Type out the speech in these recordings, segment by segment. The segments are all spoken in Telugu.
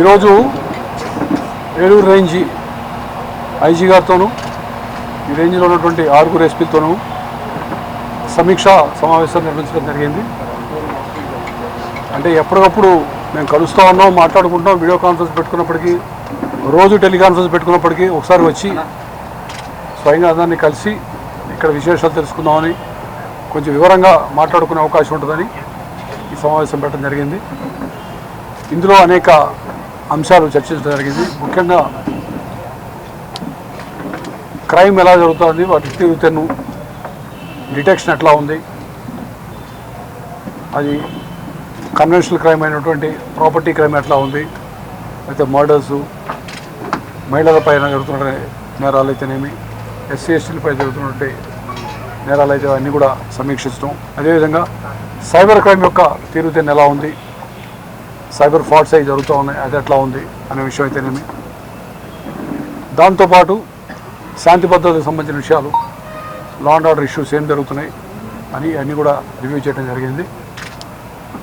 ఈరోజు ఏలూరు రేంజ్ ఐజీ గారితోనూ ఈ రేంజ్లో ఉన్నటువంటి ఆరుగురు ఎస్పీతోనూ సమీక్ష సమావేశం నిర్వహించడం జరిగింది. అంటే ఎప్పటికప్పుడు మేము కలుస్తూ ఉన్నాం మాట్లాడుకుంటాం వీడియో కాన్ఫరెన్స్ పెట్టుకున్నప్పటికీ రోజు టెలికాన్ఫరెన్స్ పెట్టుకున్నప్పటికీ ఒకసారి వచ్చి స్వయంగా అందరినీ కలిసి ఇక్కడ విశేషాలు తెలుసుకుందామని కొంచెం వివరంగా మాట్లాడుకునే అవకాశం ఉంటుందని ఈ సమావేశం పెట్టడం జరిగింది. ఇందులో అనేక అంశాలు చర్చించడం జరిగింది ముఖ్యంగా క్రైమ్ ఎలా జరుగుతుంది వాటి తీరుతెన్ను డిటెక్షన్ ఎట్లా ఉంది అది కన్వెన్షనల్ క్రైమ్ అయినటువంటి ప్రాపర్టీ క్రైమ్ ఎట్లా ఉంది అయితే మర్డర్సు మహిళలపైన జరుగుతున్న నేరాలు అయితేనేమి ఎస్సీ ఎస్టీలపై జరుగుతున్నటువంటి నేరాలు అయితే అన్నీ కూడా సమీక్షించడం అదేవిధంగా సైబర్ క్రైమ్ యొక్క తీరుతెన్ను ఎలా ఉంది సైబర్ ఫ్రాడ్స్ అవి జరుగుతూ ఉన్నాయి. అది ఎట్లా ఉంది అనే విషయం అయితేనేమి. దాంతోపాటు శాంతి భద్రతకు సంబంధించిన విషయాలు లా అండ్ ఆర్డర్ ఇష్యూస్ ఏం జరుగుతున్నాయి అని అన్నీ కూడా రివ్యూ చేయడం జరిగింది.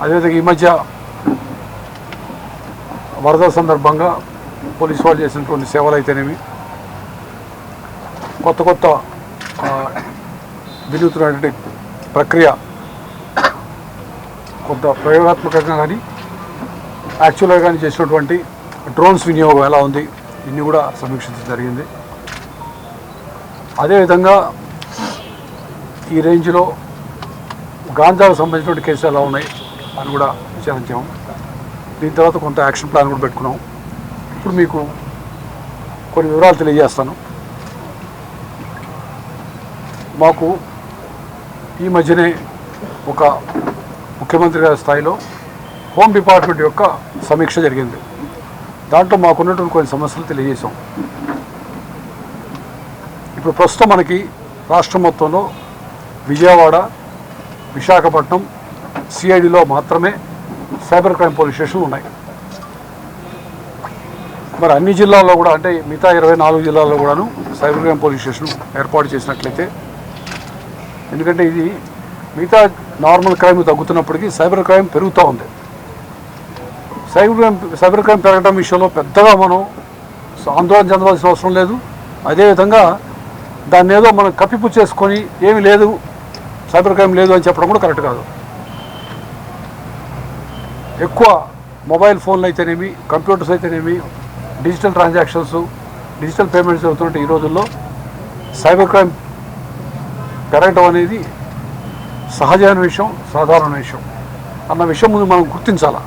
అదేవిధంగా ఈ మధ్య వరద సందర్భంగా పోలీస్ వాళ్ళు చేసినటువంటి సేవలు అయితేనేమి కొత్త కొత్త ఆ, ప్రక్రియ కొంత ప్రయోగాత్మకంగా కానీ యాక్చువల్గా కానీ చేసినటువంటి డ్రోన్స్ వినియోగం ఎలా ఉంది ఇన్ని కూడా సమీక్షించడం జరిగింది. అదేవిధంగా ఈ రేంజ్లో గాంజాకు సంబంధించినటువంటి కేసులు ఎలా ఉన్నాయి అని కూడా విచారించాము. దీని తర్వాత కొంత యాక్షన్ ప్లాన్ కూడా పెట్టుకున్నాం. ఇప్పుడు మీకు కొన్ని వివరాలు తెలియజేస్తాను. మాకు ఈ మధ్యనే ఒక ముఖ్యమంత్రి గారి స్థాయిలో హోమ్ డిపార్ట్మెంట్ యొక్క సమీక్ష జరిగింది. దాంట్లో మాకున్నటువంటి కొన్ని సమస్యలు తెలియజేశాం. ఇప్పుడు ప్రస్తుతం మనకి రాష్ట్రం మొత్తంలో విజయవాడ విశాఖపట్నం సిఐడిలో మాత్రమే సైబర్ క్రైమ్ పోలీస్ స్టేషన్లు ఉన్నాయి. మరి అన్ని జిల్లాల్లో కూడా అంటే మిగతా ఇరవై నాలుగు జిల్లాల్లో కూడాను సైబర్ క్రైమ్ పోలీస్ స్టేషన్ ఏర్పాటు చేసినట్లయితే ఎందుకంటే ఇది మిగతా నార్మల్ క్రైమ్ తగ్గుతున్నప్పటికీ సైబర్ క్రైమ్ పెరుగుతూ ఉంది. సైబర్ క్రైమ్ సైబర్ క్రైమ్ పెరగడం విషయంలో పెద్దగా మనం ఆందోళన చెందవలసిన అవసరం లేదు. అదేవిధంగా దాన్ని ఏదో మనం కప్పిపు చేసుకొని ఏమీ లేదు సైబర్ క్రైమ్ లేదు అని చెప్పడం కూడా కరెక్ట్ కాదు. ఎక్కువ మొబైల్ ఫోన్లు అయితేనేమి కంప్యూటర్స్ అయితేనేమి డిజిటల్ ట్రాన్సాక్షన్స్ డిజిటల్ పేమెంట్స్ జరుగుతుంటే ఈ రోజుల్లో. సైబర్ క్రైమ్ పెరగటం అనేది సహజమైన విషయం సాధారణ విషయం అన్న విషయం ముందు మనం గుర్తించాలా?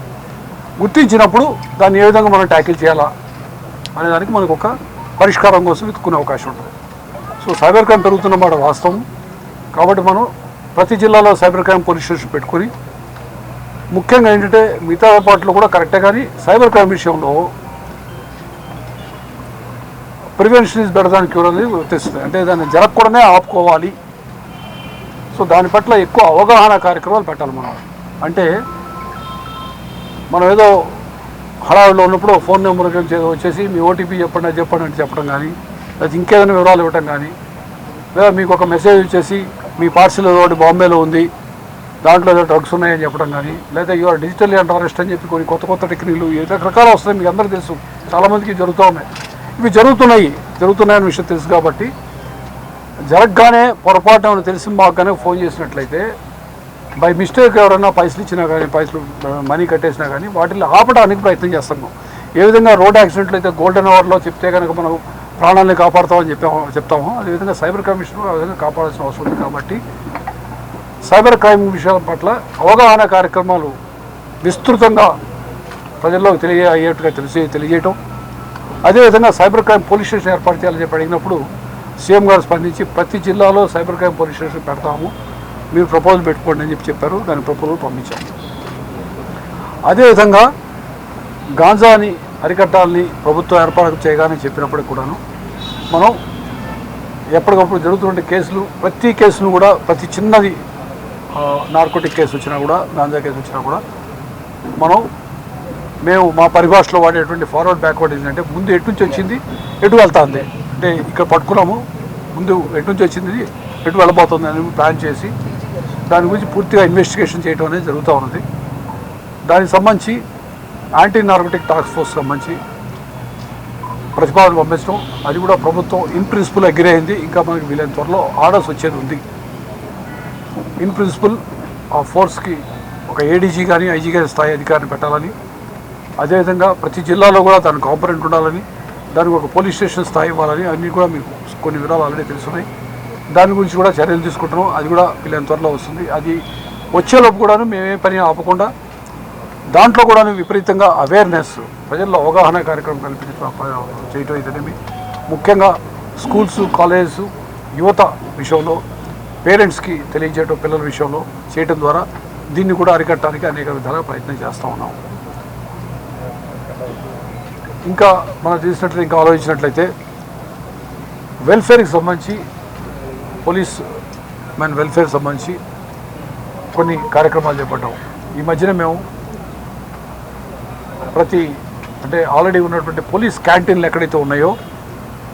గుర్తించినప్పుడు దాన్ని ఏ విధంగా మనం ట్యాకిల్ చేయాలా అనేదానికి మనకు ఒక పరిష్కారం కోసం వెతుక్కునే అవకాశం ఉంటుంది. సో సైబర్ క్రైమ్ పెరుగుతున్న మాట వాస్తవం. కాబట్టి మనం ప్రతి జిల్లాలో సైబర్ క్రైమ్ పోలీస్ స్టేషన్ పెట్టుకొని ముఖ్యంగా ఏంటంటే మిగతా పాటలు కూడా కరెక్టే కానీ సైబర్ క్రైమ్ విషయంలో prevention is better than cure అనేది తెలుస్తుంది. అంటే దాన్ని జరగకూడనే ఆపుకోవాలి. సో దాని పట్ల ఎక్కువ అవగాహన కార్యక్రమాలు పెట్టాలి మనం. అంటే మనం ఏదో హడావిడిలో ఉన్నప్పుడు ఫోన్ నెంబర్ వచ్చేసి మీ ఓటీపీ చెప్పండి అది చెప్పండి అని చెప్పడం కానీ లేదా ఇంకేదైనా వివరాలు ఇవ్వటం కానీ లేదా మీకు ఒక మెసేజ్ వచ్చేసి మీ పార్సిల్ ఒకటి బాంబేలో ఉంది దాంట్లో ఏదో డ్రగ్స్ ఉన్నాయని చెప్పడం కానీ లేదా ఇవాళ డిజిటల్ అంటారెస్ట్ అని చెప్పి కొన్ని కొత్త కొత్త టెక్నిక్లు ఏదో రకాలు వస్తాయి మీకు అందరికీ తెలుసు చాలామందికి జరుగుతూ ఉన్నాయి. ఇవి జరుగుతున్నాయి జరుగుతున్నాయని విషయం తెలుసు కాబట్టి జరగగానే పొరపాటు ఏమైనా తెలిసి మాకు కానీ ఫోన్ చేసినట్లయితే బై మిస్టేక్ ఎవరైనా పైసలు ఇచ్చినా కానీ పైసలు మనీ కట్టేసినా కానీ వాటిని ఆపడానికి ప్రయత్నం చేస్తున్నాం. ఏ విధంగా రోడ్ యాక్సిడెంట్లు అయితే గోల్డెన్ అవర్లో చెప్తే కనుక మనం ప్రాణాలను కాపాడుతామని చెప్పాము చెప్తాము. అదేవిధంగా సైబర్ కమిషన్ ఆ విధంగా కాపాడాల్సిన అవసరం ఉంది కాబట్టి సైబర్ క్రైమ్ విషయాల పట్ల అవగాహన కార్యక్రమాలు విస్తృతంగా ప్రజల్లో తెలియ అయ్యేట్టుగా తెలిసి తెలియజేయటం. అదేవిధంగా సైబర్ క్రైమ్ పోలీస్ స్టేషన్ ఏర్పాటు చేయాలని చెప్పి అడిగినప్పుడు సీఎం గారు స్పందించి ప్రతి జిల్లాలో సైబర్ క్రైమ్ పోలీస్ స్టేషన్ పెడతాము. మీరు ప్రపోజల్ పెట్టుకోండి అని చెప్పి చెప్పారు దాని ప్రపోజల్ పంపించాము అదేవిధంగా గాంజాని అరికట్టాలని ప్రభుత్వం ఏర్పాటు చేయగానే చెప్పినప్పటికి కూడాను మనం ఎప్పటికప్పుడు జరుగుతున్న కేసులు ప్రతి కేసును కూడా ప్రతి చిన్నది నార్కోటిక్ కేసు వచ్చినా కూడా గాంజా కేసు వచ్చినా కూడా మనం మేము మా పరిభాషలో వాడేటువంటి ఫార్వర్డ్ బ్యాక్వర్డ్ ఏంటంటే ముందు ఎటు నుంచి వచ్చింది ఎటు వెళ్తుంది? అంటే ఇక్కడ పట్టుకున్నాము ముందు ఎటు నుంచి వచ్చింది ఎటు వెళ్ళబోతుంది అని ప్లాన్ చేసి దాని గురించి పూర్తిగా ఇన్వెస్టిగేషన్ చేయడం అనేది జరుగుతూ ఉన్నది. దానికి సంబంధించి యాంటీ నార్కోటిక్ టాస్క్ ఫోర్స్ సంబంధించి ప్రతిపాదన పంపించడం. అది కూడా ప్రభుత్వం ఇన్ ప్రిన్సిపల్ అగ్రి అయింది. ఇంకా మనకి వీలైన త్వరలో ఆర్డర్స్ వచ్చేది ఉంది. ఇన్ ప్రిన్సిపల్ ఆ ఫోర్స్కి ఒక ఏడీజీ కానీ ఐజీ కానీ స్థాయి అధికారిని పెట్టాలని అదేవిధంగా ప్రతి జిల్లాలో కూడా దాని కాంపరెంట్ ఉండాలని దానికి ఒక పోలీస్ స్టేషన్ స్థాయి ఇవ్వాలని అన్నీ కూడా మీకు కొన్ని వివరాలు ఆల్రెడీ తెలుసున్నాయి. దాని గురించి కూడా చర్యలు తీసుకుంటున్నాం. అది కూడా వీళ్ళని త్వరలో వస్తుంది. అది వచ్చేలోపు కూడాను మేమే పని ఆపకుండా దాంట్లో కూడా విపరీతంగా అవేర్నెస్ ప్రజల్లో అవగాహన కార్యక్రమం కల్పించడం చేయటం అయితేనేమి. ముఖ్యంగా స్కూల్స్ కాలేజెస్ యువత విషయంలో పేరెంట్స్కి తెలియజేయటం పిల్లల విషయంలో చేయటం ద్వారా దీన్ని కూడా అరికట్టడానికి అనేక విధాలుగా ప్రయత్నం చేస్తూ ఉన్నాం. ఇంకా మనం చూసినట్లయితే ఇంకా ఆలోచించినట్లయితే వెల్ఫేర్కి సంబంధించి పోలీస్ మెన్ వెల్ఫేర్ సంబంధించి కొన్ని కార్యక్రమాలు చేపట్టాం. ఈ మధ్యన మేము ప్రతి అంటే ఆల్రెడీ ఉన్నటువంటి పోలీస్ క్యాంటీన్లు ఎక్కడైతే ఉన్నాయో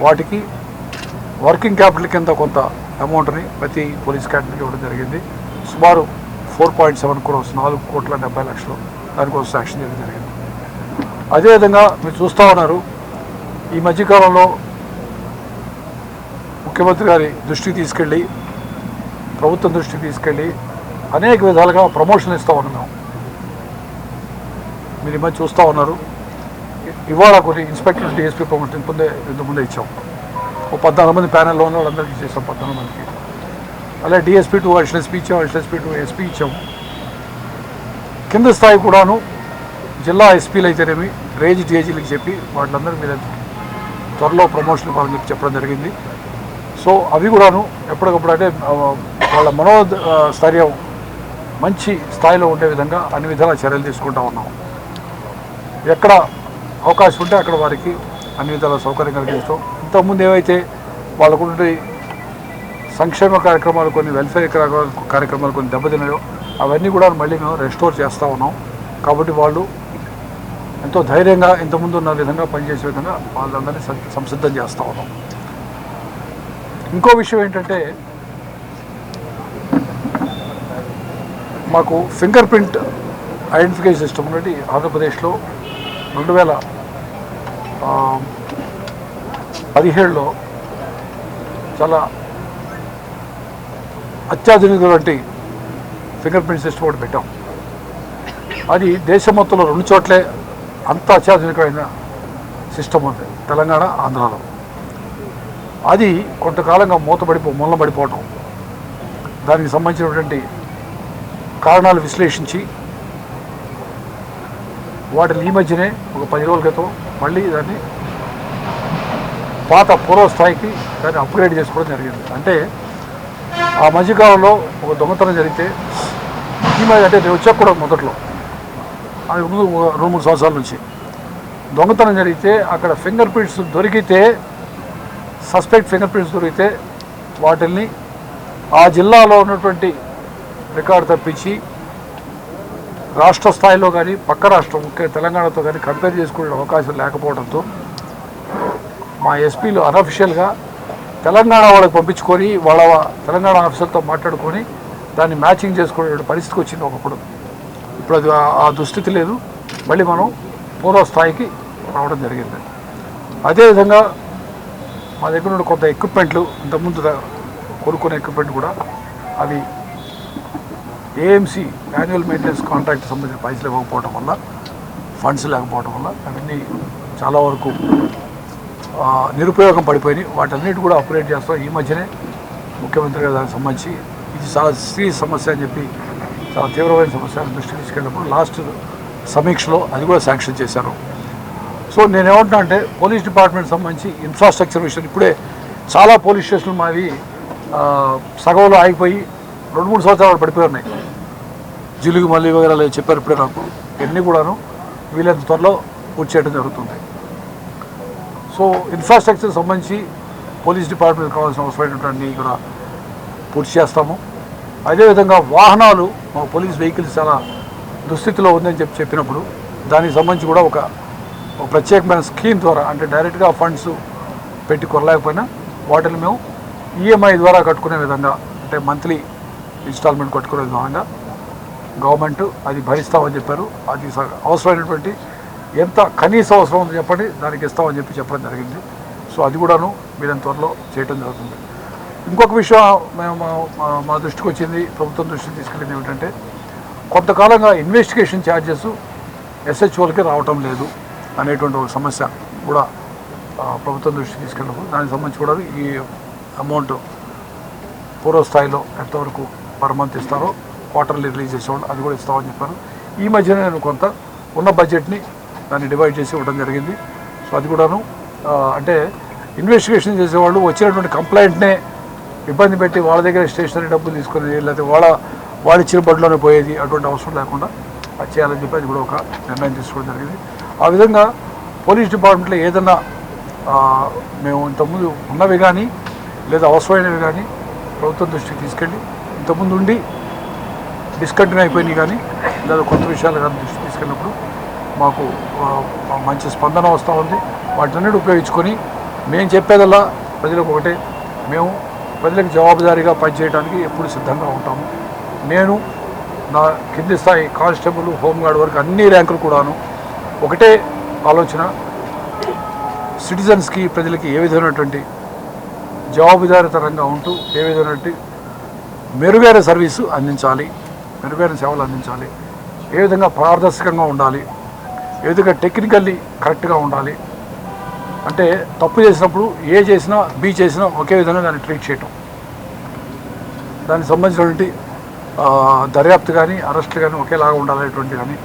వాటికి వర్కింగ్ క్యాపిటల్ కింద కొంత అమౌంట్ని ప్రతి పోలీస్ క్యాంటీన్కి ఇవ్వడం జరిగింది. సుమారు ఫోర్ పాయింట్ సెవెన్ క్రోర్స్ నాలుగు కోట్ల డెబ్బై లక్షలు దానికోసం శాంక్షన్ చేయడం జరిగింది. అదేవిధంగా మీరు చూస్తూ ఉన్నారు ఈ మధ్యకాలంలో ముఖ్యమంత్రి గారి దృష్టికి తీసుకెళ్ళి ప్రభుత్వం దృష్టికి తీసుకెళ్ళి అనేక విధాలుగా ప్రమోషన్ ఇస్తూ ఉన్నాం మీరు ఈ మధ్య చూస్తూ ఉన్నారు. ఇవాళ కొన్ని ఇన్స్పెక్టర్ డిఎస్పీ ప్రమోషన్ ముందే ఇంత ముందే ఇచ్చాం. ఓ పద్నాలుగు మంది ప్యానెల్లో ఉన్న వాళ్ళందరికీ చేసాం పద్నాలుగు మందికి. అలాగే డిఎస్పీ టూ అడిషనల్ ఎస్పీ ఇచ్చాం అడిషనల్ ఎస్పీ టూ ఎస్పీ ఇచ్చాం. కింద స్థాయి కూడాను జిల్లా ఎస్పీలు అయితేనేమి రేంజ్ డిఐజీలకు చెప్పి వాళ్ళందరి మీద త్వరలో ప్రమోషన్ ఇవ్వాలని చెప్పి చెప్పడం జరిగింది. సో అవి కూడాను ఎప్పటికప్పుడు అంటే వాళ్ళ మనో స్థైర్యం మంచి స్థాయిలో ఉండే విధంగా అన్ని విధాల చర్యలు తీసుకుంటా ఉన్నాం. ఎక్కడ అవకాశం ఉంటే అక్కడ వారికి అన్ని విధాల సౌకర్యం కలిగిస్తాం ఇంతకుముందు ఏవైతే వాళ్ళకు సంక్షేమ కార్యక్రమాలు కొన్ని వెల్ఫేర్ కార్యక్రమాలు- కొన్ని దెబ్బతిన్నాయో అవన్నీ కూడా మళ్ళీ మేము రెస్టోర్ చేస్తూ ఉన్నాం. కాబట్టి వాళ్ళు ఎంతో ధైర్యంగా ఇంతకుముందు ఉన్న విధంగా పనిచేసే విధంగా వాళ్ళందరినీ సం- సంసిద్ధం చేస్తూ ఉన్నాం. ఇంకో విషయం ఏంటంటే మాకు ఫింగర్ ప్రింట్ ఐడెంటిఫికేషన్ సిస్టమ్ ఉన్నది ఆంధ్రప్రదేశ్లో. రెండు వేల పదిహేడులో చాలా అత్యాధునికటువంటి ఫింగర్ ప్రింట్ సిస్టమ్ ఒకటి పెట్టాం. అది దేశం మొత్తంలో రెండు చోట్లే అంత అత్యాధునికమైన సిస్టమ్ ఉంది తెలంగాణ ఆంధ్రాలో. అది కొంతకాలంగా మూతపడిపో మూలబడిపోవటం దానికి సంబంధించినటువంటి కారణాలు విశ్లేషించి వాటిని ఈ మధ్యనే ఒక పది రోజుల క్రితం మళ్ళీ దాన్ని పాత పూర్వస్థాయికి దాన్ని అప్గ్రేడ్ చేసుకోవడం జరిగింది. అంటే ఆ మధ్యకాలంలో ఒక దొంగతనం జరిగితే ఈ మధ్య అంటే నేను వచ్చాక కూడా మొదట్లో అది ముందు రెండు మూడు సంవత్సరాల నుంచి దొంగతనం జరిగితే అక్కడ ఫింగర్ ప్రింట్స్ దొరికితే సస్పెక్ట్ ఫింగర్ ప్రింట్స్ దొరికితే వాటిల్ని ఆ జిల్లాలో ఉన్నటువంటి రికార్డు తప్పించి రాష్ట్ర స్థాయిలో కానీ పక్క రాష్ట్రం ముఖ్య తెలంగాణతో కానీ కంపేర్ చేసుకునే అవకాశం లేకపోవడంతో మా ఎస్పీలు అనఫిషియల్గా తెలంగాణ వాళ్ళకి పంపించుకొని వాళ్ళ తెలంగాణ ఆఫీసర్తో మాట్లాడుకొని దాన్ని మ్యాచింగ్ చేసుకునే పరిస్థితికి వచ్చింది ఒకప్పుడు. ఇప్పుడు అది ఆ- దుస్థితి లేదు. మళ్ళీ మనం పూర్వస్థాయికి రావడం జరిగింది. అదేవిధంగా మా దగ్గర ఉన్న కొంత ఎక్విప్మెంట్లు ఇంతకుముందు ద- కొనుక్కునే ఎక్విప్మెంట్ కూడా అవి ఏఎంసీ యాన్యువల్ మెయింటెనెన్స్ కాంట్రాక్ట్ సంబంధించిన పైసలు ఇవ్వకపోవడం వల్ల ఫండ్స్ లేకపోవడం వల్ల అవన్నీ చాలా వరకు నిరుపయోగం పడిపోయినాయి. వాటన్నిటి కూడా అప్గ్రేడ్ చేస్తాం. ఈ మధ్యనే ముఖ్యమంత్రి గారు దానికి సంబంధించి ఇది చాలా సీరియస్ సమస్య అని చెప్పి చాలా తీవ్రమైన సమస్య దృష్టి దృష్టికి తీసుకెళ్ళినప్పుడు లాస్ట్ సమీక్షలో అది కూడా శాంక్షన్ చేశారు. సో నేను ఏమంటున్నా అంటే పోలీస్ డిపార్ట్మెంట్ సంబంధించి ఇన్ఫ్రాస్ట్రక్చర్ విషయం. ఇప్పుడే చాలా పోలీస్ స్టేషన్లు మావి సగంలో ఆగిపోయి రెండు మూడు సంవత్సరాలు పడిపోయి ఉన్నాయి. జిలుగు మల్లి వగేరా చెప్పారు ఇప్పుడే నాకు. ఇవన్నీ కూడాను వీలైనంత త్వరలో పూర్తి చేయడం జరుగుతుంది. సో ఇన్ఫ్రాస్ట్రక్చర్ సంబంధించి పోలీస్ డిపార్ట్మెంట్ కావాల్సిన అవసరమైనటువంటి కూడా పూర్తి చేస్తాము. అదేవిధంగా వాహనాలు మా పోలీస్ వెహికల్స్ చాలా దుస్థితిలో ఉందని చెప్పి చెప్పినప్పుడు దానికి సంబంధించి కూడా ఒక ఒక ప్రత్యేకమైన స్కీమ్ ద్వారా అంటే డైరెక్ట్గా ఫండ్స్ పెట్టి కొనలేకపోయినా వాటిని మేము ఈఎంఐ ద్వారా కట్టుకునే విధంగా అంటే మంత్లీ ఇన్స్టాల్మెంట్ కట్టుకునే విధంగా గవర్నమెంట్ అది భరిస్తామని చెప్పారు. అది అవసరమైనటువంటి ఎంత కనీస అవసరం ఉందో చెప్పండి దానికి ఇస్తామని చెప్పి చెప్పడం జరిగింది. సో అది కూడాను మీరంత త్వరలో చేయడం జరుగుతుంది. ఇంకొక విషయం మేము మా- మా- మా దృష్టికి వచ్చింది ప్రభుత్వం దృష్టికి తీసుకెళ్ళింది ఏమిటంటే కొంతకాలంగా ఇన్వెస్టిగేషన్ ఛార్జెస్ ఎస్హెచ్ఓలకి రావటం లేదు. అనేటువంటి ఒక సమస్య కూడా ప్రభుత్వం దృష్టికి తీసుకెళ్ళినప్పుడు దానికి సంబంధించి కూడా ఈ అమౌంట్ పూర్వస్థాయిలో ఎంతవరకు పర్ మంత్ ఇస్తారో క్వార్టర్లీ రిలీజ్ చేసేవాళ్ళు అది కూడా ఇస్తామని చెప్పారు. ఈ మధ్యనే నేను కొంత ఉన్న బడ్జెట్ని దాన్ని డివైడ్ చేసి ఇవ్వడం జరిగింది. సో అది కూడాను అంటే ఇన్వెస్టిగేషన్ చేసేవాళ్ళు వచ్చినటువంటి కంప్లైంట్నే ఇబ్బంది పెట్టి వాళ్ళ దగ్గర స్టేషనరీ డబ్బులు తీసుకుని లేకపోతే వాళ్ళ వాళ్ళ ఇచ్చిన బడిలోనే పోయేది అటువంటి అవసరం లేకుండా అది చేయాలని చెప్పి అది కూడా ఒక నిర్ణయం తీసుకోవడం జరిగింది. ఆ విధంగా పోలీస్ డిపార్ట్మెంట్లో ఏదన్నా మేము ఇంతకుముందు ఉన్నవి కానీ లేదా అవసరమైనవి కానీ ప్రభుత్వం దృష్టికి తీసుకెళ్ళి ఇంతకుముందు ఉండి డిస్కంటిన్యూ అయిపోయినాయి కానీ లేదా కొత్త విషయాలు కానీ దృష్టికి తీసుకెళ్ళినప్పుడు మాకు మంచి స్పందన వస్తూ ఉంది. వాటిని ఉపయోగించుకొని మేము చెప్పేదల్లా ప్రజలకు ఒకటే మేము ప్రజలకు జవాబుదారీగా పనిచేయడానికి ఎప్పుడు సిద్ధంగా ఉంటాము. నేను నా కింది స్థాయి కానిస్టేబుల్ హోంగార్డ్ వరకు అన్ని ర్యాంకులు కూడాను ఒకటే ఆలోచన సిటిజన్స్కి ప్రజలకి ఏ విధమైనటువంటి జవాబుదారితరంగా ఉంటూ ఏ విధమైనటువంటి మెరుగైన సర్వీసు అందించాలి మెరుగైన సేవలు అందించాలి ఏ విధంగా పారదర్శకంగా ఉండాలి ఏ విధంగా టెక్నికల్లీ కరెక్ట్గా ఉండాలి అంటే తప్పు చేసినప్పుడు ఏ చేసినా బి చేసినా ఒకే విధంగా దాన్ని ట్రీట్ చేయటం. దానికి సంబంధించినటువంటి దర్యాప్తు కానీ అరెస్టులు కానీ ఒకేలాగా ఉండాలనేటువంటి కానీ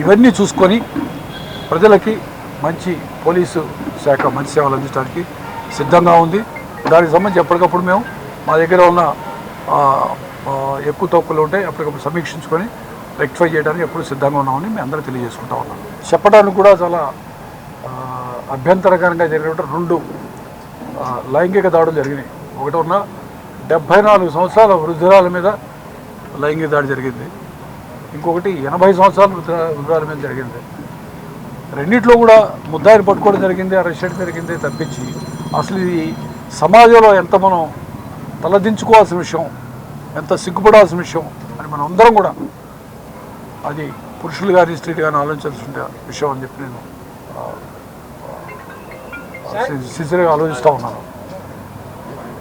ఇవన్నీ చూసుకొని ప్రజలకి మంచి పోలీసు శాఖ మంచి సేవలు అందించడానికి సిద్ధంగా ఉంది. దానికి సంబంధించి ఎప్పటికప్పుడు మేము మా దగ్గర ఉన్న ఎక్కువ తక్కువలు ఉంటే ఎప్పటికప్పుడు సమీక్షించుకొని రెక్టిఫై చేయడానికి ఎప్పుడు సిద్ధంగా ఉన్నామని మేము అందరూ తెలియజేసుకుంటా ఉన్నాం. చెప్పడానికి కూడా చాలా అభ్యంతరకరంగా జరిగినటువంటి రెండు లైంగిక దాడులు జరిగినాయి. ఒకటి ఉన్న డెబ్భై నాలుగు సంవత్సరాల వృద్ధురాల మీద లైంగిక దాడి జరిగింది. ఇంకొకటి ఎనభై సంవత్సరాల వృద్ధ వృద్ధురాల మీద జరిగింది. రెండిట్లో కూడా ముద్దాయిని పట్టుకోవడం జరిగింది అరెస్ట్ చేయడం జరిగింది తప్పించి. అసలు ఇది సమాజంలో ఎంత మనం తలదించుకోవాల్సిన విషయం ఎంత సిగ్గుపడాల్సిన విషయం అని మనం అందరం కూడా అది పురుషులు కానీ స్త్రీలు కానీ ఆలోచించాల్సిన విషయం అని చెప్పి నేను సిన్సియర్గా ఆలోచిస్తూ ఉన్నాను.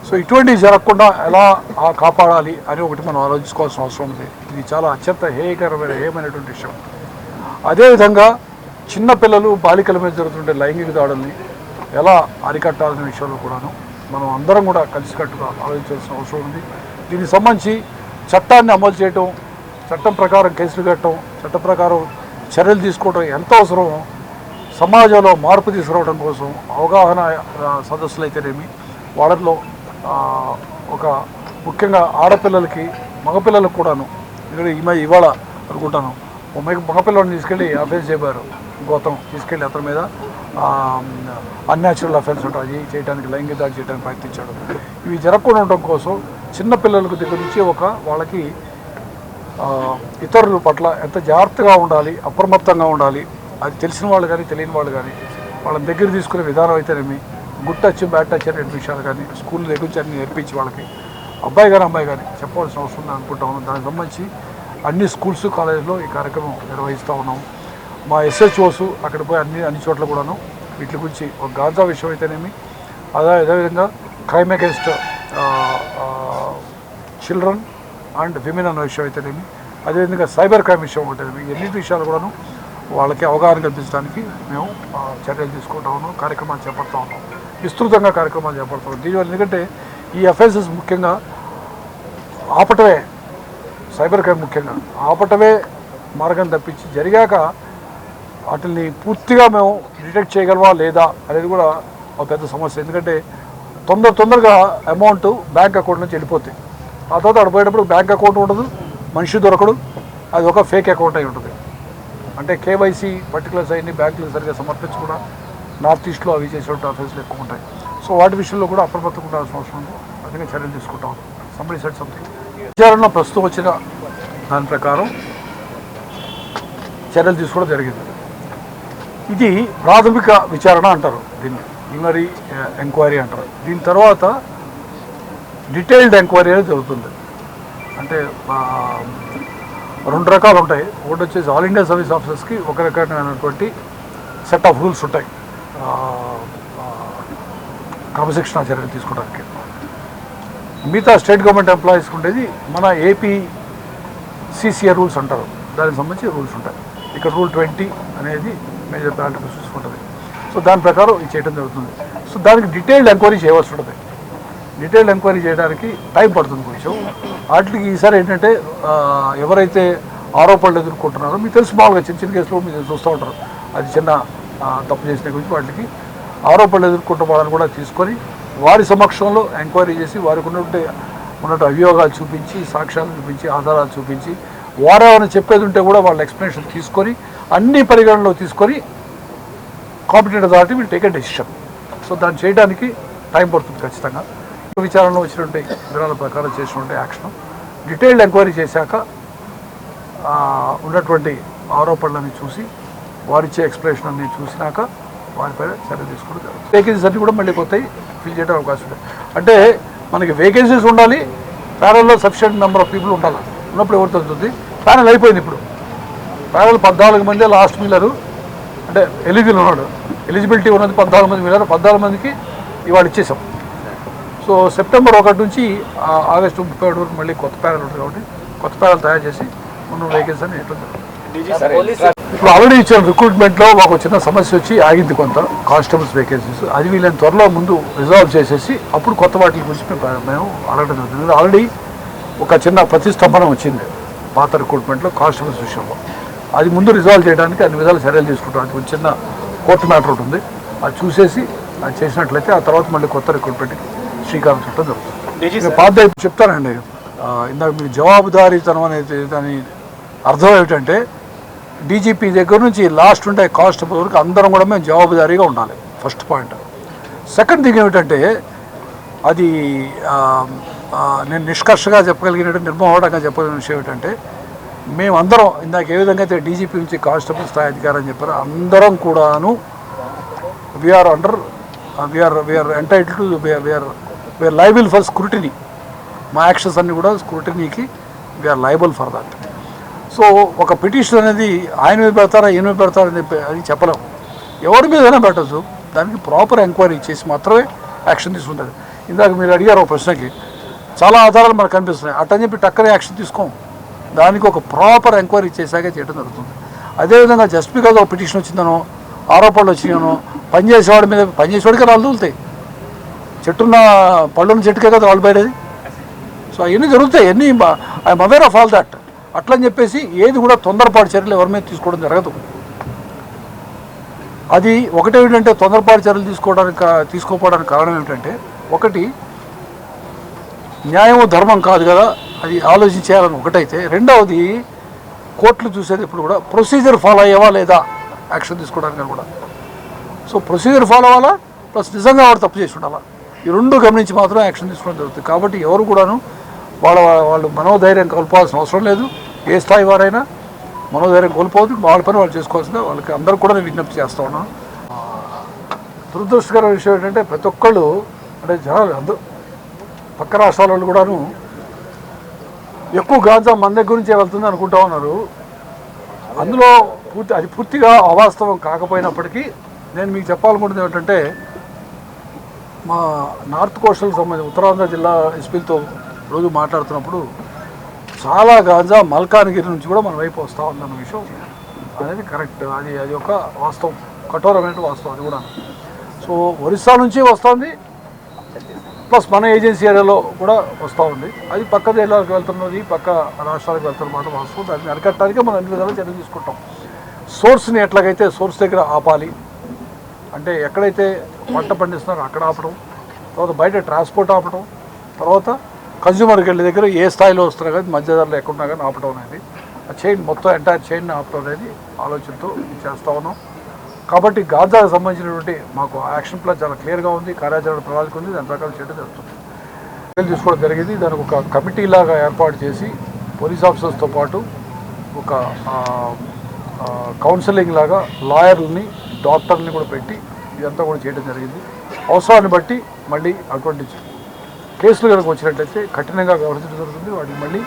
సో ఇటువంటివి జరగకుండా ఎలా కాపాడాలి అని ఒకటి మనం ఆలోచించుకోవాల్సిన అవసరం ఉంది. ఇది చాలా అత్యంత హేయకరమైన హేయమైనటువంటి విషయం. అదేవిధంగా చిన్నపిల్లలు బాలికల మీద జరుగుతుండే లైంగిక దాడుల్ని ఎలా అరికట్టాలనే విషయంలో కూడాను మనం అందరం కూడా కలిసికట్టుగా ఆలోచించాల్సిన అవసరం ఉంది. దీనికి సంబంధించి చట్టాన్ని అమలు చేయటం చట్టం ప్రకారం కేసులు కట్టడం చట్ట ప్రకారం చర్యలు తీసుకోవడం ఎంత అవసరమో సమాజంలో మార్పు తీసుకురావడం కోసం అవగాహన సదస్సులు అయితేనేమి వాళ్ళలో ఒక ముఖ్యంగా ఆడపిల్లలకి మగపిల్లలకు కూడాను ఇక్కడ ఈ ఇవాళ అనుకుంటాను. మగ మగపిల్లని తీసుకెళ్ళి అఫెన్స్ చేపారు గౌతం తీసుకెళ్ళి అతని మీద అన్యాచురల్ అఫెన్స్ ఉంటుంది చేయడానికి లైంగిక దాడి చేయడానికి ప్రయత్నించాడు. ఇవి జరగకుండా ఉండడం కోసం చిన్న పిల్లలకు దగ్గర నుంచి ఒక వాళ్ళకి ఇతరుల పట్ల ఎంత జాగ్రత్తగా ఉండాలి అప్రమత్తంగా ఉండాలి అది తెలిసిన వాళ్ళు కానీ తెలియని వాళ్ళు కానీ వాళ్ళని దగ్గర తీసుకునే విధానం అయితేనేమి గుడ్ టచ్ బ్యాడ్ టచ్ అనే విషయాలు కానీ స్కూల్ దగ్గర నుంచి అన్ని నేర్పించి వాళ్ళకి అబ్బాయి కానీ అమ్మాయి కానీ చెప్పవలసిన అవసరం అనుకుంటా ఉన్నాను దానికి సంబంధించి అన్ని స్కూల్స్ కాలేజ్లో ఈ కార్యక్రమం నిర్వహిస్తూ ఉన్నాం. మా ఎస్హెచ్ఓస్ అక్కడ పోయి అన్ని అన్ని చోట్ల కూడాను వీటి గురించి ఒక గాంజా విషయం అయితేనేమి అదే అదేవిధంగా crime against children and women అన్న విషయం అయితేనేమి అదేవిధంగా సైబర్ క్రైమ్ విషయం ఉంటేనేమి ఎన్నిటి విషయాలు కూడాను వాళ్ళకి అవగాహన కల్పించడానికి మేము చర్యలు తీసుకుంటా ఉన్నాం కార్యక్రమాలు చేపడతా ఉన్నాం. విస్తృతంగా కార్యక్రమాలు చేపడతా ఉన్నాం. దీనివల్ల ఎందుకంటే ఈ అఫెన్సెస్ ముఖ్యంగా ఆపటమే సైబర్ క్రైమ్ ముఖ్యంగా ఆపటమే మార్గం తప్పించి జరిగాక వాటిని పూర్తిగా మేము డిటెక్ట్ చేయగలమా లేదా అనేది కూడా ఒక పెద్ద సమస్య. ఎందుకంటే తొందర తొందరగా అమౌంట్ బ్యాంక్ అకౌంట్ నుంచి వెళ్ళిపోతాయి. ఆ తర్వాత అక్కడ పోయేటప్పుడు బ్యాంక్ అకౌంట్ ఉండదు మనిషి దొరకడు అది ఒక ఫేక్ అకౌంట్ అయి ఉంటుంది. అంటే కేవైసీ పర్టికులర్స్ అన్ని బ్యాంకులు సరిగ్గా సమర్పించకుండా నార్త్ ఈస్ట్లో అవి చేసేటువంటి ఆఫీసులు ఎక్కువ ఉంటాయి. సో వాటి విషయంలో కూడా అప్రమత్తంగా ఉండాల్సిన అవసరం ఉంది. అందుకే చర్యలు తీసుకుంటాం. సంబడి సెట్ సంథింగ్ విచారణలో ప్రస్తుతం వచ్చిన దాని ప్రకారం చర్యలు తీసుకోవడం జరిగింది. ఇది ప్రాథమిక విచారణ అంటారు దీన్ని. ప్రిలిమినరీ ఎంక్వైరీ అంటారు. దీని తర్వాత డీటెయిల్డ్ ఎంక్వైరీ అనేది జరుగుతుంది. అంటే రెండు రకాలు ఉంటాయి. ఒకటి వచ్చేసి ఆల్ ఇండియా సర్వీస్ ఆఫీసర్స్కి ఒక రకమైనటువంటి సెట్ ఆఫ్ రూల్స్ ఉంటాయి. ఆ, క్రమశిక్షణ చర్యలు తీసుకోవడానికి. మిగతా స్టేట్ గవర్నమెంట్ ఎంప్లాయీస్కి ఉండేది మన ఏపీ సిసిఏ రూల్స్ అంటారు. దానికి సంబంధించి రూల్స్ ఉంటాయి. ఇక్కడ రూల్ ట్వంటీ అనేది మేజర్ ప్లాంట్ చూసుకుంటుంది. సో దాని ప్రకారం ఇది చేయడం జరుగుతుంది. సో దానికి డీటెయిల్డ్ ఎంక్వైరీ చేయవలసి ఉంటుంది. డీటెయిల్డ్ ఎంక్వైరీ చేయడానికి టైం పడుతుంది కొంచెం. వాటికి ఈసారి ఏంటంటే ఎవరైతే ఆరోపణలు ఎదుర్కొంటున్నారో మీకు తెలుసు మామూలుగా చిన్న చిన్న కేసులో మీరు చూస్తూ ఉంటారు. అది చిన్న తప్పు చేసిన గురించి వాటికి ఆరోపణలు ఎదుర్కొంటున్న వాళ్ళని కూడా తీసుకొని వారి సమక్షంలో ఎంక్వైరీ చేసి వారికి ఉన్నట్టు ఉన్నట్టు అభియోగాలు చూపించి సాక్ష్యాలు చూపించి ఆధారాలు చూపించి వారేమైనా చెప్పేది ఉంటే కూడా వాళ్ళ ఎక్స్ప్లెనేషన్ తీసుకొని అన్ని పరిగణనలో తీసుకొని competent authority will take a decision. So దాన్ని చేయడానికి టైం పడుతుంది ఖచ్చితంగా. విచారణలో వచ్చినటువంటి వివరాల ప్రకారం చేసినటువంటి యాక్షన్. డీటెయిల్డ్ ఎంక్వైరీ చేశాక ఉన్నటువంటి ఆరోపణలని చూసి వారిచ్చే ఎక్స్ప్లెనేషన్ అన్ని చూసినాక వారిపైన చర్య తీసుకోవడం జరుగుతుంది. వేకెన్సీస్ అన్ని కూడా మళ్ళీ కొత్తవి ఫిల్ చేయడం అవకాశం ఉంది. అంటే మనకి వేకెన్సీస్ ఉండాలి ప్యానల్లో సఫిషియెంట్ నెంబర్ ఆఫ్ పీపుల్ ఉండాలి. ఉన్నప్పుడు ఎవరు తగ్గుతుంది ప్యానల్ అయిపోయింది ఇప్పుడు. ప్యానల్ పద్నాలుగు మంది లాస్ట్ మిల్లరు అంటే ఎలిజిబుల్ ఉన్నాడు. ఎలిజిబిలిటీ ఉన్నది పద్నాలుగు మంది మిల్లరు పద్నాలుగు మందికి ఇవాళ ఇచ్చేసాం. సో సెప్టెంబర్ ఒకటి నుంచి ఆగస్టు ముప్పై ఒకటి వరకు మళ్ళీ కొత్త ప్యానల్ ఉంటుంది కాబట్టి కొత్త ప్యానల్ తయారు చేసి ఉన్న వేకెన్సీ అని ఇట్లా ఇప్పుడు ఆల్రెడీ ఇచ్చిన రిక్రూట్మెంట్లో మాకు చిన్న సమస్య వచ్చి ఆగింది కొంత కానిస్టేబుల్స్ వేకెన్సీస్ అది వీళ్ళని త్వరలో ముందు రిజాల్వ్ చేసేసి అప్పుడు కొత్త వాటి గురించి మేము మేము అడగడం జరుగుతుంది. ఆల్రెడీ ఒక చిన్న ప్రతిష్టంభన వచ్చింది పాత రిక్రూట్మెంట్లో కానిస్టేబుల్స్ విషయంలో. అది ముందు రిజాల్వ్ చేయడానికి అన్ని విధాలు చర్యలు తీసుకుంటాం అది ఒక చిన్న కోర్టు మ్యాటర్ ఉంటుంది అది చూసేసి అది చేసినట్లయితే ఆ తర్వాత మళ్ళీ కొత్త రిక్రూట్మెంట్కి శ్రీకారం చుట్టం జరుగుతుంది. పాత చెప్తానండి. ఇందాక మీకు జవాబుదారీతనం అనేది దాని అర్థం ఏమిటంటే డీజీపీ దగ్గర నుంచి లాస్ట్ ఉంటే కానిస్టేబుల్ వరకు అందరం కూడా మేము జవాబుదారీగా ఉండాలి. ఫస్ట్ పాయింట్ సెకండ్ థింగ్ ఏమిటంటే అది నేను నిష్కర్షగా చెప్పగలిగినట్టు నిర్మోహటంగా చెప్పగలిగిన విషయం ఏమిటంటే మేమందరం ఇందాక ఏ విధంగా అయితే డీజీపీ నుంచి కానిస్టేబుల్ స్థాయి అధికారం చెప్పారో అందరం కూడాను we are under we are we are entitle to we are we are liable for scrutiny మా యాక్షన్స్ అన్ని కూడా స్క్రూటినీకి we are liable for that so ఒక పిటిషన్ అనేది ఆయన మీద పెడతారా ఈయన మీద పెడతారా అని చెప్పి అది చెప్పలేము. ఎవరి మీదైనా పెట్టచ్చు. దానికి ప్రాపర్ ఎంక్వైరీ చేసి మాత్రమే యాక్షన్ తీసుకుంటారు. ఇందాక మీరు అడిగారు ఒక ప్రశ్నకి. చాలా ఆధారాలు మనకు కనిపిస్తున్నాయి. అట్టని చెప్పి టక్కనే యాక్షన్ తీసుకోం దానికి ఒక ప్రాపర్ ఎంక్వైరీ చేశాకే చేయడం జరుగుతుంది. అదేవిధంగా జస్ట్ బికాజ్ ఒక పిటిషన్ వచ్చిందనో ఆరోపణలు వచ్చినానో పనిచేసేవాడి మీద పనిచేసేవాడికి రాళ్ళు తగులుతాయి. చెట్టున్న పళ్ళున్న చెట్టుకే కదా వాళ్ళు బయటది సో అవన్నీ జరుగుతాయి. అన్నీ I'm aware of all that అట్లని చెప్పేసి ఏది కూడా తొందరపాటు చర్యలు ఎవరి మీద తీసుకోవడం జరగదు. అది ఒకటే ఏంటంటే తొందరపాటు చర్యలు తీసుకోవడానికి తీసుకోపోవడానికి కారణం ఏమిటంటే ఒకటి న్యాయము ధర్మం కాదు కదా అది ఆలోచించేయాలని ఒకటైతే రెండవది కోర్టులు చూసేది ఇప్పుడు కూడా ప్రొసీజర్ ఫాలో అయ్యేవా లేదా యాక్షన్ తీసుకోవడానికి కూడా. సో ప్రొసీజర్ ఫాలో అవ్వాలా ప్లస్ నిజంగా వాడు తప్పు చేసి ఉండాలా? ఈ రెండు గమనించి మాత్రం యాక్షన్ తీసుకోవడం జరుగుతుంది. కాబట్టి ఎవరు కూడాను వాళ్ళ వాళ్ళు మనోధైర్యం కోల్పోవాల్సిన అవసరం లేదు. ఏ స్థాయి వారైనా మనోధైర్యం కోల్పోదు వాళ్ళ పని వాళ్ళు చేసుకోవాల్సిందే. వాళ్ళకి అందరూ కూడా నేను విజ్ఞప్తి చేస్తూ ఉన్నాను. ఆ, దురదృష్టకర విషయం ఏంటంటే ప్రతి ఒక్కళ్ళు అంటే జనాలు అందరూ పక్క రాష్ట్రాల వాళ్ళు కూడాను ఎక్కువ గాంజా మన దగ్గర నుంచే వెళ్తుంది అనుకుంటా ఉన్నారు. అందులో పూర్తి అది పూర్తిగా అవాస్తవం కాకపోయినప్పటికీ నేను మీకు చెప్పాలనుకుంటుంది ఏమిటంటే మా నార్త్ కోస్టల్ సంబంధించి ఉత్తరాంధ్ర జిల్లా ఎస్పీలతో రోజు మాట్లాడుతున్నప్పుడు చాలా గాంజా మల్కానగిరి నుంచి కూడా మన వైపు వస్తూ ఉందన్న విషయం అనేది కరెక్ట్. అది అది ఒక వాస్తవం కఠోరమైన వాస్తవం అది కూడా. సో ఒరిస్సా నుంచి వస్తుంది. ప్లస్ మన ఏజెన్సీ ఏరియాలో కూడా వస్తూ ఉంది. అది పక్క జిల్లాలకు వెళ్తున్నది పక్క రాష్ట్రాలకు వెళ్తున్న మాట వాస్తవం. దాన్ని అరికట్టడానికి మనం అన్ని విధాలు చర్యలు తీసుకుంటాం? సోర్స్ని ఎట్లాగైతే సోర్స్ దగ్గర ఆపాలి అంటే ఎక్కడైతే పంట పండిస్తున్నారో అక్కడ ఆపడం తర్వాత బయట ట్రాన్స్పోర్ట్ ఆపడం తర్వాత కన్జ్యూమర్కి వెళ్ళే దగ్గర ఏ స్థాయిలో వస్తున్నా కానీ మధ్యధరలు ఎక్కడున్నా కానీ ఆపడం అనేది ఆ చైన్ మొత్తం ఎంటైర్ చైన్ ఆపడం అనేది ఆలోచనతో చేస్తూ ఉన్నాం. కాబట్టి గాజాకు సంబంధించినటువంటి మాకు యాక్షన్ ప్లాన్ చాలా క్లియర్గా ఉంది కార్యాచరణ ప్రణాళిక ఉంది దాని ప్రకారం చేయడం జరుగుతుంది. చర్యలు తీసుకోవడం జరిగింది. దానికి ఒక కమిటీ లాగా ఏర్పాటు చేసి పోలీస్ ఆఫీసర్స్తో పాటు ఒక కౌన్సిలింగ్ లాగా లాయర్లని డాక్టర్ని కూడా పెట్టి ఇదంతా కూడా చేయడం జరిగింది. అవసరాన్ని బట్టి మళ్ళీ అటువంటి కేసులు కనుక వచ్చినట్లయితే కఠినంగా వ్యవహరించడం జరుగుతుంది వాటికి మళ్ళీ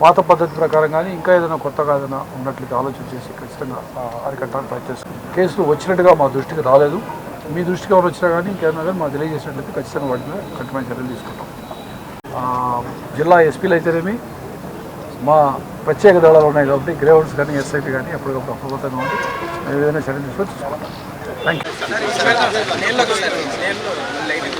పాత పద్ధతి ప్రకారం కానీ ఇంకా ఏదైనా కొత్తగా ఏదైనా ఉన్నట్లయితే ఆలోచన చేసి ఖచ్చితంగా అరికట్టడానికి ప్రయత్నిస్తుంది కేసులు వచ్చినట్టుగా మా దృష్టికి రాలేదు మీ దృష్టికి ఎవరు వచ్చినా కానీ ఇంకేమైనా కానీ మాకు తెలియజేసినట్లయితే ఖచ్చితంగా వాటి మీద కఠినమైన చర్యలు తీసుకుంటాం జిల్లా ఎస్పీలు అయితేనేమి మా ప్రత్యేక దళాలు ఉన్నాయి కాబట్టి గ్రేవన్స్ కానీ ఎస్ఐటీ కానీ ఎప్పటికప్పుడు అప్రమత్తంగా ఉండి మేము ఏదైనా చర్యలు తీసుకొని చూసుకుంటాం థ్యాంక్ యూ